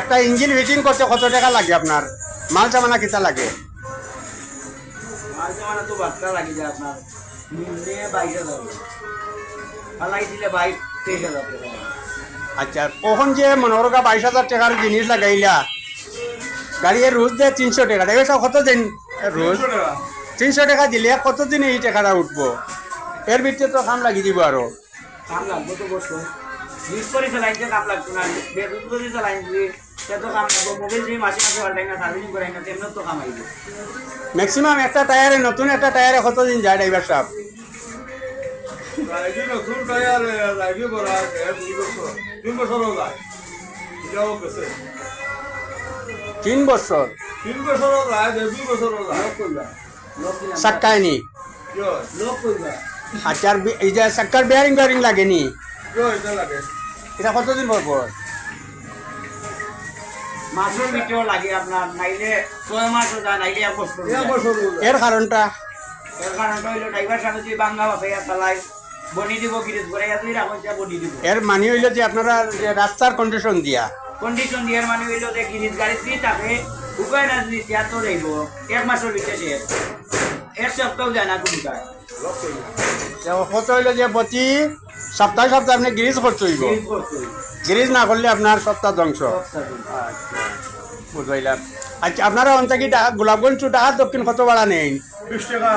একটা engine fitting করতে কত টাকা লাগে আপনার? মাল চামানা কিতা লাগে? মাল জমানা তো লাগি যায় আপনার। নিম্নে বাইশ হাজার। দিলে বাইশ তেইশ হাজার টাকা আচ্ছা কখন যে মনোরগা বাইশ হাজার টাকার জিনিস লাগাইলা? গাড়ির রোজ দেয় তিনশো টাকা। দেখবে সব কত দিন রোজ তিনশো টাকা। দিলে কতদিন এই টাকাটা উঠবো? এর ভিতরে তো কাম লাগি দিব আরও। কাম লাগবে তো বসুন ইউজ করে চালাইতে কাম লাগতো না। বেতন করে চালাই দিলে তো কাম লাগবে। মোবাইল যদি মাসে মাসে পাল্টাই না সার্ভিসিং করাই না তেমনি তো কাম আইবে। ম্যাক্সিমাম একটা টায়ারে নতুন একটা টায়ারে কতদিন যায় ড্রাইভার সাহেব? নতুন টায়ার রাইডি করা দুই বছর। তিন বছরও যায়। তিন বছর? তিন দুই নি? আচ্ছা এই যে বেয়ারিং বেয়ারিং লাগেনি এটা কতদিন পর পর মাসের ভিতরেও লাগে আপনার নাইলে ছয় মাসও যায় নাইলে এক বছর এক যায়। বছরও যায় এর কারণটা এর কারণটা হইল ড্রাইভার সামনে যদি বাংলা বাসাইয়া চালাই। বনি দিব গিরিজ করে তুই রাখুন যা বনি দিব। এর মানে হইল যে আপনারা যে রাস্তার কন্ডিশন দিয়া। কন্ডিশন দিয়ার মানে হইল যে গিরিজ গাড়ি তাকে উপায় না যদি ત્યાં রইব এক মাসের ভিতরে শেষ। এক সপ্তাহ যায় না কোনো কাজ তো কত হইল যে প্রতি সপ্তাহে সপ্তাহে আপনি গ্রিজ করতে হইব গিরিজ না করলে আপনার সপ্তাহ ধ্বংস। বুঝবাইলাম আচ্ছা আপনারা অন্তকি গোলাপগঞ্জ টু টাকা দক্ষিণ কত ভাড়া নেই বিশ টাকা।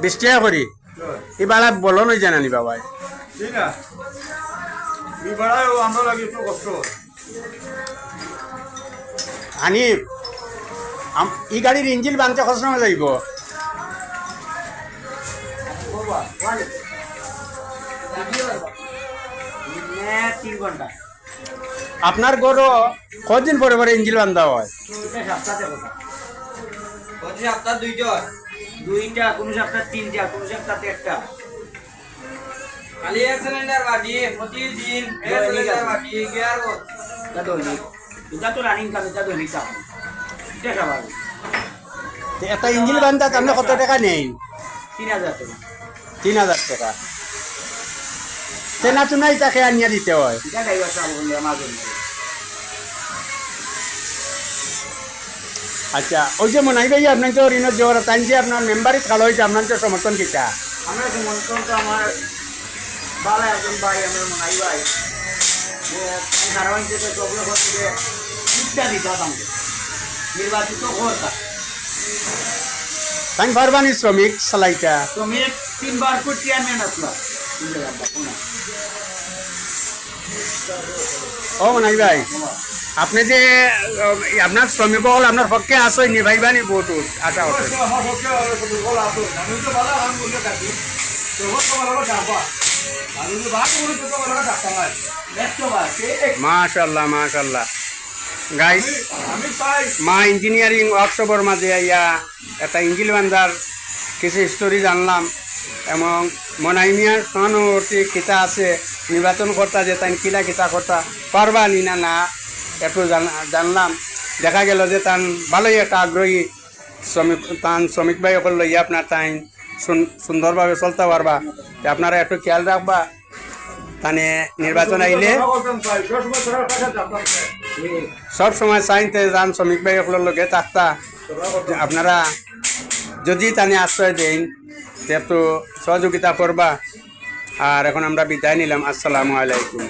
বিশ টাকা করি কি? এই ভাড়া বলো নই জানানি বাবাই ঠিক না ই ভাড়ায় আমরা লাগে একটু কষ্ট। হয়। হানিফ আম- এই গাড়ির ইঞ্জিন। নে তিন ঘণ্টা আপনার গরু কদিন পরে পরে ইঞ্জিন বান্ধা হয় দুইটা দুইটা কোনো সপ্তাহ তিনটা কোনো সপ্তাহে একটা খালি এক সিলিন্ডার বাটি প্রতিদিন এক সিলিন্ডার। বাটি গিয়ার তো রানিং কাজ দৈনিক চাপ একটা ইঞ্জিন বান্ধা আপনি কত টাকা নেই তিন হাজার টাকা তিন হাজার টাকা চেনা চুনাই তাকে আনিয়া দিতে হয় আচ্ছা ওই যে মনে হয় আপনার তো ঋণ জোর তাই যে আপনার মেম্বারই খালো হয়েছে আপনার তো সমর্থন কিটা আমরা সমর্থন তো আমার বালা একজন ভাই আমার মনাই ভাই ধারাবাহিক নির্বাচিত করতাম তাই পারবানি শ্রমিক সালাইটা মেয়ে তিনবার ফুট চেয়ারম্যান আসলাম ও মনাই ভাই আপনি যে আপনার শ্রমিক হল আপনার পক্ষে আসই নিভাইবানি বহুত আশা হচ্ছে অবশ্যই আমার পক্ষে আর একটু দুর্বল আছে। আমি তো ভালো কাম করলে থাকি। তখন তোমার লগত যাবা। আমি যদি ভাগ করি তো তোমার লগত থাকতাম না। একশোবার মাশাল্লাহ মাশাল্লাহ গাইস মা ইঞ্জিনিয়ারিং ওয়ার্কশপের মাঝে আইয়া একটা ইঞ্জিল বান্ধার কিছু স্টোরি জানলাম এবং মনাইমিয়ার সহানুভূতি কিতা আছে নির্বাচন কর্তা যে তাই কিলা কিতা কর্তা পারবা নি না না একটু জান- জানলাম দেখা গেল যে তান ভালোই একটা আগ্রহী শ্রমিক তান শ্রমিক ভাই লইয়া আপনার তাই সুন- সুন্দরভাবে চলতে পারবা আপনারা একটু খেয়াল রাখবা তানে নির্বাচন আইলে সব সময় চাইতে যান শ্রমিক ভাই সকলের লগে থাকতা আপনারা যদি তানি আশ্রয় দেন, তো সহযোগিতা করবা। আর এখন আমরা বিদায় নিলাম। আসসালামু আলাইকুম।